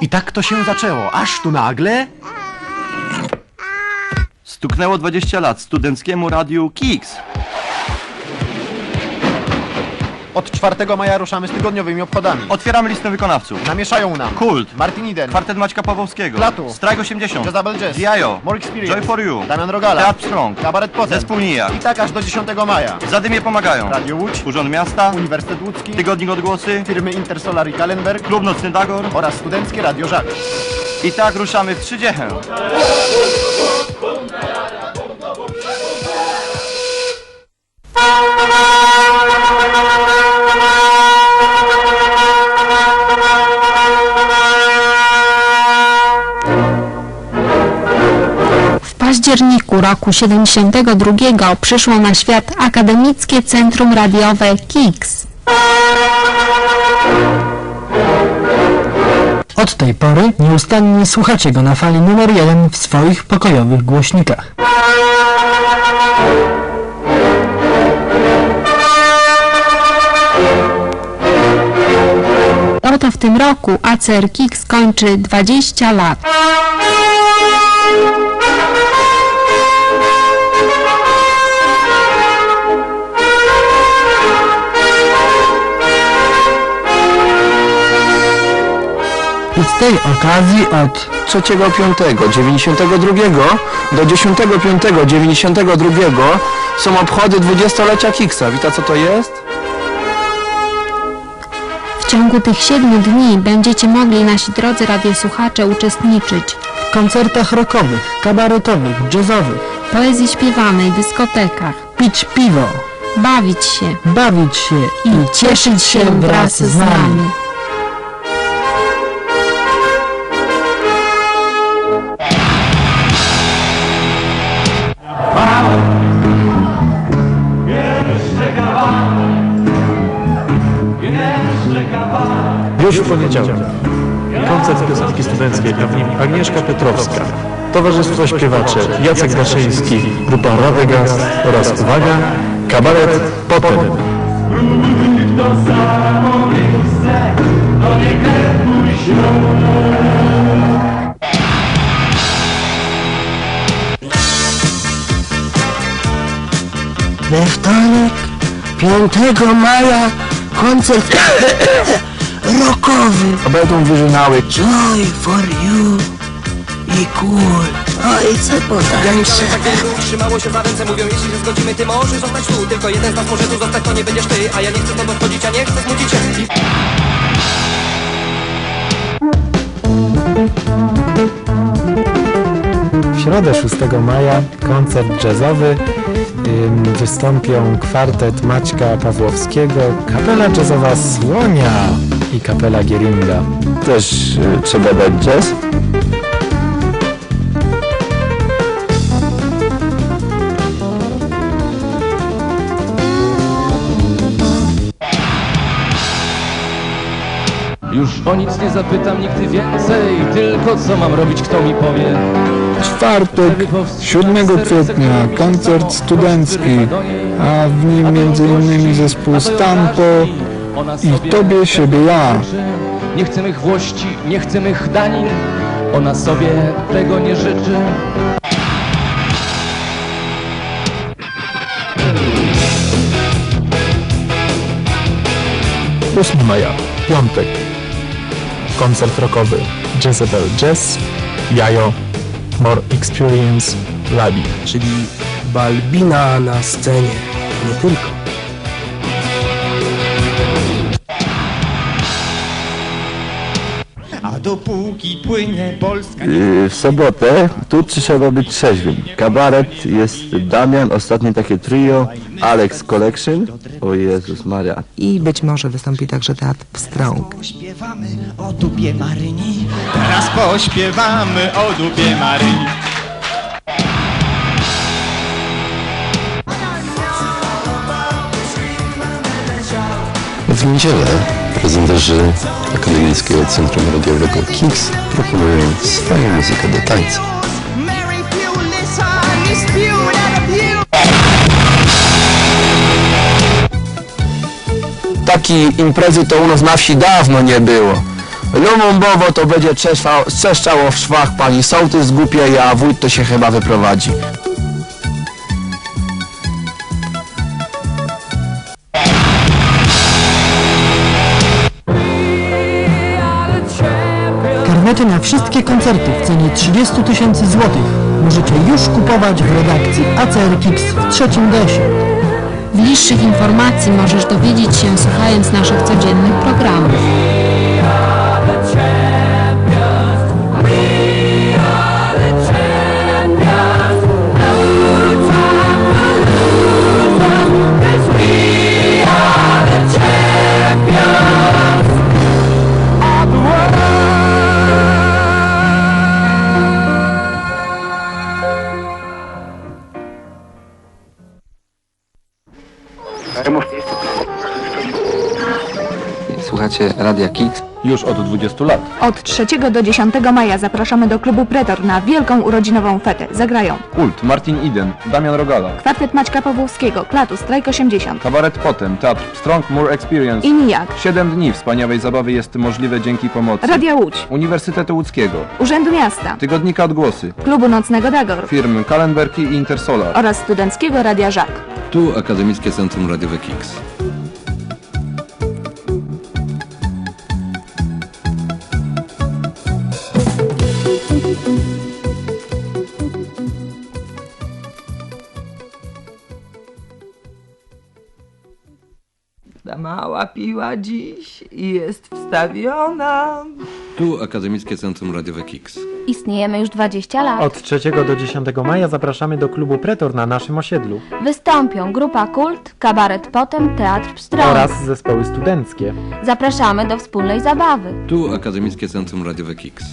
I tak to się zaczęło, aż tu nagle... Stuknęło 20 lat studenckiemu radiu Kix. Od 4 maja ruszamy z tygodniowymi obchodami. Otwieramy listę wykonawców. Namieszają nam Kult. Martin Eden, Kwartet Maćka Pawłowskiego. Platu. Strike 80. Jezabel Jazz, Dio. More Experience, Joy for You. Damian Rogala, Teatr Strong. Kabaret Potem Zespół Nijak. i tak aż do 10 maja. Zadymie pomagają. Radio Łódź, Urząd Miasta. Uniwersytet Łódzki, Tygodnik Odgłosy. firmy Intersolar i Kalenberg Klub Nocny Dagor. oraz studenckie Radio Żak. I tak ruszamy w trzydziechę. Październiku roku 72 przyszło na świat Akademickie Centrum Radiowe KIX. Od tej pory nieustannie słuchacie go na fali numer jeden w swoich pokojowych głośnikach. Oto w tym roku ACR KIX kończy 20 lat. I z tej okazji od 3.5.92 do 10.5.92 są obchody 20-lecia Kiksa. Wita co to jest? W ciągu tych 7 dni będziecie mogli nasi drodzy radiosłuchacze uczestniczyć w koncertach rockowych, kabaretowych, jazzowych, poezji śpiewanej, dyskotekach, pić piwo, bawić się bawić się i cieszyć się wraz z nami. Już w poniedziałek. Koncert piosenki studenckiej, a w nim Agnieszka Petrowska, Towarzystwo Śpiewacze Jacek Daszyński, grupa Ravegas oraz, uwaga, kabaret Potem. We wtorek, 5 maja, koncert rockowy. A będą wyrzynały. Joy for you i cool. Oj, co potańczy. Trzymało się za ręce, mówią jeśli się zgodzimy, ty możesz zostać tu Tylko jeden z nas może tu zostać, to nie będziesz ty A ja nie chcę stąd odchodzić, a nie chcę znudzić się I W środę 6 maja koncert jazzowy. Wystąpią kwartet Maćka Pawłowskiego, kapela jazzowa Słonia i kapela Gieringa. Też y, trzeba dać jazz. Już o nic nie zapytam nigdy więcej Tylko co mam robić, kto mi powie Czwartek, 7 kwietnia, koncert studencki, a w nim m.in. zespół Stampo i Tobie siebie ja. Nie chcę mych włości, nie chcę mych danin Ona sobie tego nie życzy 8 maja, piątek, koncert rockowy Jezebel Jazz, Jajo, More Experience, Labi. Czyli Balbina na scenie. Nie tylko. Dopóki płynie Polska W sobotę tu trzeba być trzeźwym. Kabaret jest Damian, ostatnie takie trio, Alex Collection. O Jezus Maria. I być może wystąpi także teatr Strong. Pośpiewamy o dupie Maryni Teraz pośpiewamy o dupie Maryni W niedzielę prezenterzy Akademickiego Centrum Radiowego KINGS proponują swoją muzykę do tańca. Takiej imprezy to u nas na wsi dawno nie było. Lumumbowo to będzie trzeszczało, trzeszczało w szwach pani sołtys głupie, a wójt to się chyba wyprowadzi. Karnety na wszystkie koncerty w cenie 30 tysięcy złotych możecie już kupować w redakcji ACR Kids w trzecim desie. Bliższych informacji możesz dowiedzieć się słuchając naszych codziennych programów. Słuchacie Radia Kix? Już od 20 lat. Od 3 do 10 maja zapraszamy do klubu Pretor na wielką urodzinową fetę. Zagrają Kult, Martin Eden, Damian Rogala. kwartet Maćka Pawłowskiego, Klatus, Strajk 80 Kabaret Potem, Teatr Strong More Experience. i Nijak. Siedem dni wspaniałej zabawy jest możliwe dzięki pomocy. Radia Łódź, Uniwersytetu Łódzkiego, Urzędu Miasta, Tygodnika Odgłosy, klubu Nocnego Dagor firm Kalenberki i Intersolar. oraz Studenckiego Radia Żak. Tu Akademickie Centrum Radiowe Kix. Ta mała piła dziś i jest wstawiona. Tu Akademickie Centrum Radiowe Kix. Istniejemy już 20 lat. Od 3 do 10 maja zapraszamy do klubu Pretor na naszym osiedlu Wystąpią grupa Kult, Kabaret Potem, Teatr Pstrąg. oraz zespoły studenckie. Zapraszamy do wspólnej zabawy. Tu Akademickie Centrum Radiowe Kix.